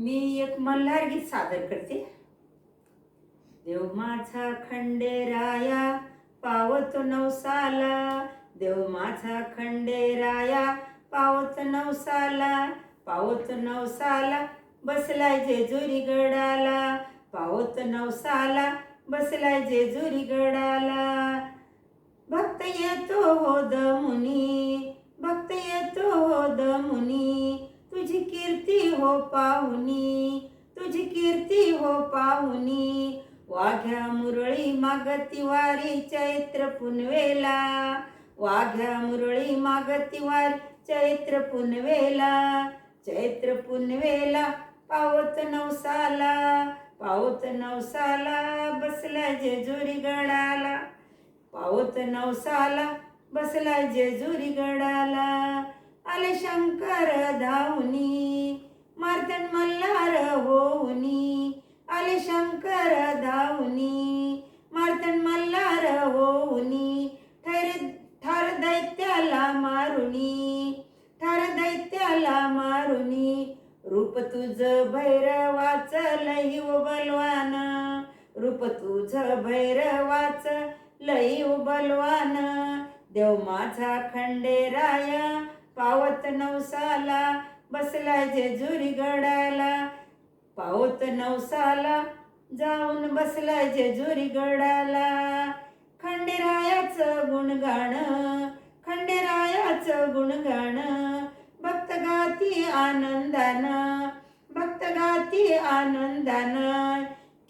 मी एक मल्हार गीत सादर करते. देव माझा खंडेराया पावतो नवसाला. देव माझा खंडेराया पावत नवसाला. पावत नवसाला बसलाय जेजुरी गडाला. पावत नवसाला बसलाय जेजुरी गडाला. पाहुनी तुझी कीर्ती हो पाहुनी. वाघ्या मुरळी मागती वारी चैत्र पुनवेला. वाघ्या मुरळी मागती वारी चैत्र पुनवेला. चैत्र पुनवेला पावत नवसाला. पावत नवसाला बसला जेजुरी गडाला. पावत नवसाला बसला जेजुरी गडाला. आले शंकर धावून मार्तन मल्हार होऊनी आले शंकर धावनी. मार्तन मल्हार होऊनी थैर थार दैत्याला मारुनी. थार दैत्याला मारुनी रूप तुझ भैरवाच लई बलवान रूप तुझ भैरवाच लई बलवान देव माझा खंडेराय पावत नवसाला बसला जेजुरी गडाला पावत नवसाला जाऊन बसला जेजुरी गडाला खंडेरायाचं गुणगाण खंडेरायाचं गुणगाण. भक्त गाती आनंदान भक्त गाती आनंदान.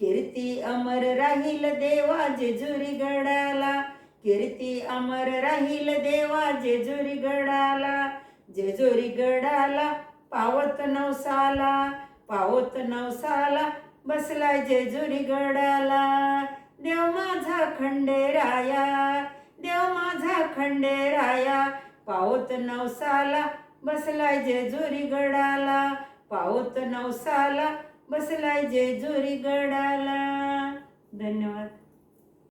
कीर्ती अमर राहील देवा जेजुरी गडाला कीर्ती अमर राहील देवा जेजुरी गडाला जेजुरी गडाला पावत नवसाला पावत नवसाला बसलाय जेजुरी गडाला. देव माझा खंडेराया देव माझा खंडेराया पावत नवसाला बसलाय जेजुरी गडाला. पावत नवसाला बसलाय जेजुरी गडाला. धन्यवाद.